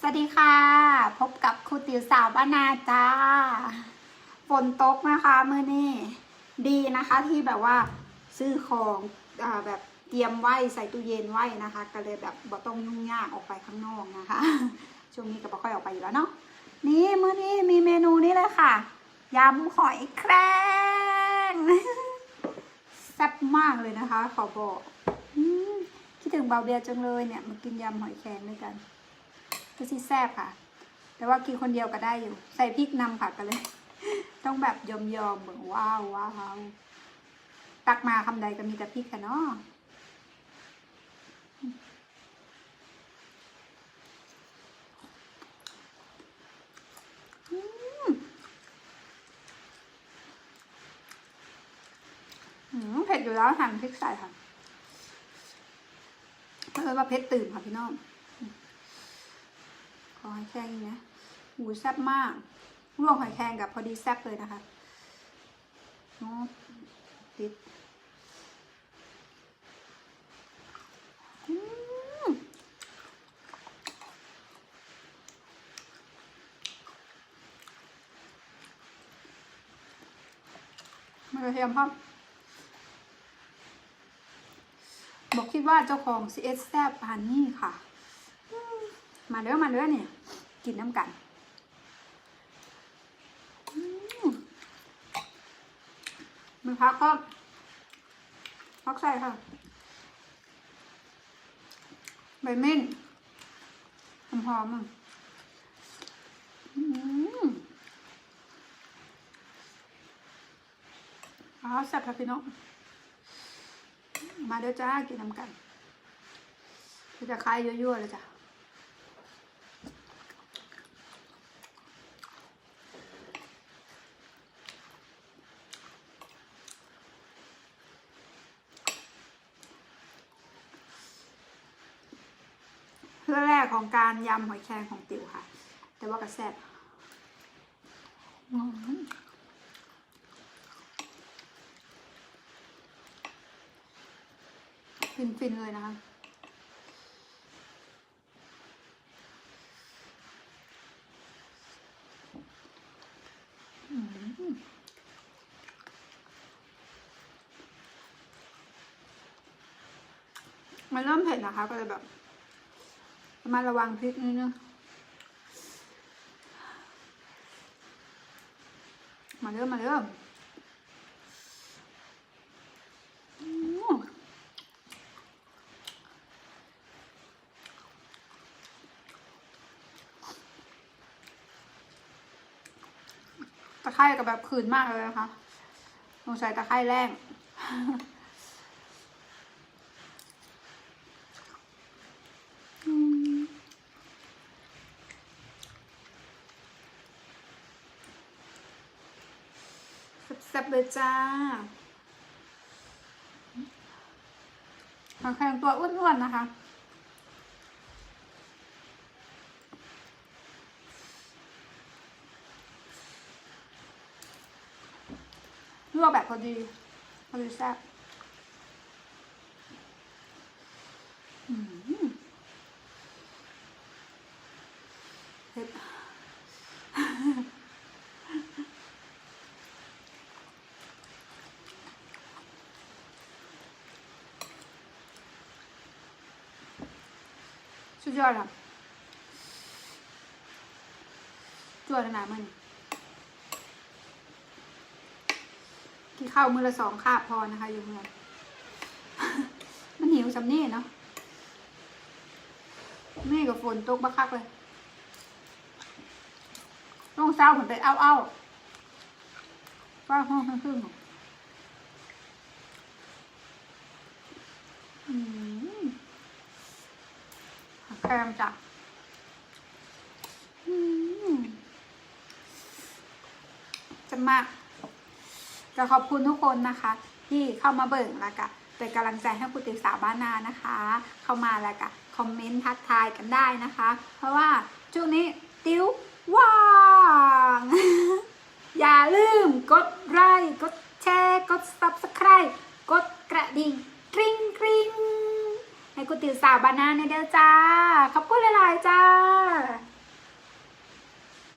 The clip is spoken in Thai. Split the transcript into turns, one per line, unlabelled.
สวัสดีค่ะ พบกับครูติ๋วสาวบ้านนาจ้าฝนตกนะคะมื่อนี้ดีนะคะที่แบบว่าซื้อของอแบบเตรียมไว้ใส่ตู้เย็นไว้นะคะ ก็เลยแบบบ่ต้องยุ่งยากออกไปข้างนอกนะคะ ช่วงนี้ก็บ่ค่อยออกไปอยู่แล้วเนาะนี่มื่อนี้มีเมนูนี้เลยค่ะยำหอยแครงแซ่บมากเลยนะคะ ขอบอกคิดถึงเบาเบียจังเลยเนี่ยมากินยำหอยแครงด้วยกัน ก็สิแซ่บค่ะ แต่ว่ากินคนเดียวก็ได้อยู่ ใส่พริกนำค่ะกันเลย ต้องแบบยอมยอมๆเหมือนว้าวว้าวตักมาคำใดก็มีแต่พริกค่ะเนาะเผ็ดอยู่แล้วหั่นพริกใส่ค่ะเพราะว่าเผ็ดตื่นค่ะพี่น้อง หอยแครงอีกนะหูแซ่บมากลวกหอยแครงกับพอดีแซ่บเลยนะคะน้ติดมันกระเทียมครับบอกคิดว่าเจ้าของ CS แซ่บปานนี่ค่ะ มาเด้อมาเด้อนี่กินน้ำกันอืมมันพักก็พักใส่ค่ะใบเม่นหอมหอมอะอ๋อแซ่บค่ะพี่น้องมาเด้อจ้ากินน้ำกันจะคลายยั่วๆเลยจ้ะ เพื่อแรกของการยำหอยแครงของติ๋วค่ะ แต่ว่ากระแซบฟินๆเลยนะคะมันเริ่มเผ็ดนะคะก็เลยแบบ มาระวังพริกนิดนึงมาเริ่มมาเริ่มอืมตะไคร่กับแบบขืนมากเลยนะคะสงสัยตะไคร่แรงอืม แซ่บเลยจ้าหอยแครงตัวอ้วนๆนะคะ ลวกแบบพอดี พอดีแซ่บอืมเผ็ด สุดยอดค่ะจวดขนาดมันกินข้าวมือละสองคาบพอนะคะ อยู่เมืองมันหิวสำเนีเนาะแม่กับฝนตกบักคักเลยต้องเศร้าเหมือนไปเอาเอาฟ้าห้องครึ่งๆอื แคมจ้ะจะมากจะขอบคุณทุกคนนะคะ ที่เข้ามาเบิ่งแล้วก็เป็นกำลังใจให้คุณติวสาวบ้านนานะคะ เข้ามาแล้วก็คอมเมนต์ทักทายกันได้นะคะ เพราะว่าช่วงนี้ติวว่าง อย่าลืมกดไลค์กดแชร์ กด subscribe กูตี๋ยวสาวบานาเนเด้อจ้า ขอบคุณหลายๆจ้า